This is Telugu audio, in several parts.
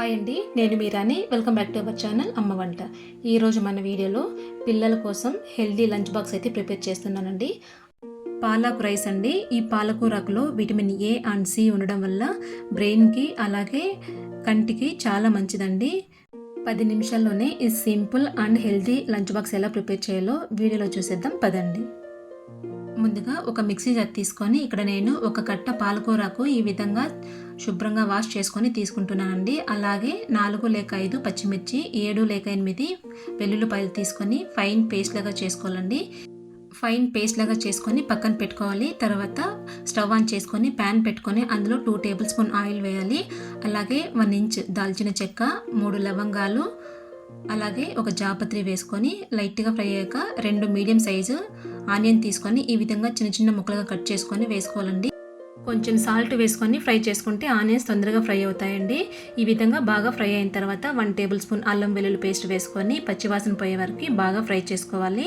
హాయ్ అండి నేను మీరాని welcome back to our channel Amma Vanta. ఈరోజు మన వీడియోలో పిల్లల కోసం హెల్దీ లంచ్ బాక్స్ అయితే ప్రిపేర్ చేస్తున్నానండి. పాలకు రైస్ అండి. ఈ పాలకూరకులో విటమిన్ ఏ అండ్ సి ఉండడం వల్ల బ్రెయిన్కి అలాగే కంటికి చాలా మంచిదండి. పది నిమిషాల్లోనే ఈ simple and healthy lunch box ఎలా ప్రిపేర్ చేయాలో వీడియోలో చూసేద్దాం పదండి. ముందుగా ఒక మిక్సీ జార్ తీసుకొని ఇక్కడ నేను ఒక కట్ట పాలకూరకు ఈ విధంగా శుభ్రంగా వాష్ చేసుకొని తీసుకుంటున్నానండి. అలాగే నాలుగు లేక ఐదు పచ్చిమిర్చి ఏడు లేక ఎనిమిది వెల్లుల్లిపాయలు తీసుకొని ఫైన్ పేస్ట్ లాగా చేసుకోవాలండి. ఫైన్ పేస్ట్ లాగా చేసుకొని పక్కన పెట్టుకోవాలి. తర్వాత స్టవ్ ఆన్ చేసుకొని ప్యాన్ పెట్టుకొని అందులో టూ టేబుల్ స్పూన్ ఆయిల్ వేయాలి. అలాగే వన్ ఇంచ్ దాల్చిన చెక్క మూడు లవంగాలు అలాగే ఒక జాపత్రి వేసుకొని లైట్గా ఫ్రై అయ్యాక రెండు మీడియం సైజు ఆనియన్ తీసుకొని ఈ విధంగా చిన్న చిన్న ముక్కలుగా కట్ చేసుకొని వేసుకోవాలండి. కొంచెం సాల్ట్ వేసుకొని ఫ్రై చేసుకుంటే ఆనియన్స్ తొందరగా ఫ్రై అవుతాయండి. ఈ విధంగా బాగా ఫ్రై అయిన తర్వాత వన్ టేబుల్ స్పూన్ అల్లం వెల్లుల్లి పేస్ట్ వేసుకొని పచ్చివాసన పోయే వరకు బాగా ఫ్రై చేసుకోవాలి.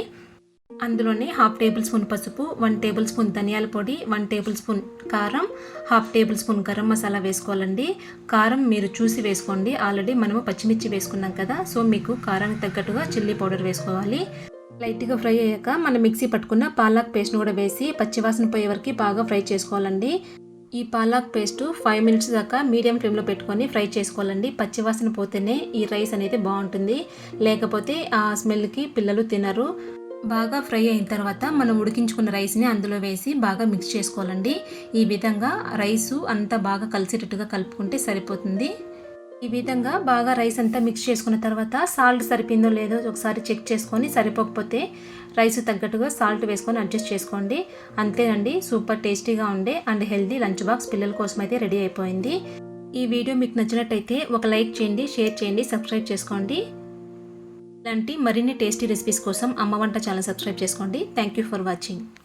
అందులోనే హాఫ్ టేబుల్ స్పూన్ పసుపు వన్ టేబుల్ స్పూన్ ధనియాల పొడి వన్ టేబుల్ స్పూన్ కారం half table spoon garam masala వేసుకోవాలండి. కారం మీరు చూసి వేసుకోండి. ఆల్రెడీ మనము పచ్చిమిర్చి వేసుకున్నాం కదా సో మీకు కారానికి తగ్గట్టుగా చిల్లీ పౌడర్ వేసుకోవాలి. లైట్గా ఫ్రై అయ్యాక మనం మిక్సీ పట్టుకున్న పాలాక్ పేస్ట్ని కూడా వేసి పచ్చివాసన పోయే వరకు బాగా ఫ్రై చేసుకోవాలండి. ఈ పాలాక్ పేస్ట్ ఫైవ్ మినిట్స్ దాకా మీడియం ఫ్లేమ్లో పెట్టుకొని ఫ్రై చేసుకోవాలండి. పచ్చివాసన పోతేనే ఈ రైస్ అనేది బాగుంటుంది. లేకపోతే ఆ స్మెల్కి పిల్లలు తినరు. బాగా ఫ్రై అయిన తర్వాత మనం ఉడికించుకున్న రైస్ని అందులో వేసి బాగా మిక్స్ చేసుకోవాలండి. ఈ విధంగా రైసు అంతా బాగా కలిసేటట్టుగా కలుపుకుంటే సరిపోతుంది. ఈ విధంగా బాగా రైస్ అంతా మిక్స్ చేసుకున్న తర్వాత సాల్ట్ సరిపోయిందో లేదో ఒకసారి చెక్ చేసుకొని సరిపోకపోతే రైస్ తగ్గట్టుగా సాల్ట్ వేసుకొని అడ్జస్ట్ చేసుకోండి. అంతేనండి సూపర్ టేస్టీగా ఉండే అండ్ హెల్దీ లంచ్ బాక్స్ పిల్లల కోసం అయితే రెడీ అయిపోయింది. ఈ వీడియో మీకు నచ్చినట్టయితే ఒక లైక్ చేయండి షేర్ చేయండి సబ్స్క్రైబ్ చేసుకోండి. ఇలాంటి మరిన్ని టేస్టీ రెసిపీస్ కోసం అమ్మ వంట ఛానల్ సబ్స్క్రైబ్ చేసుకోండి. Thank you for watching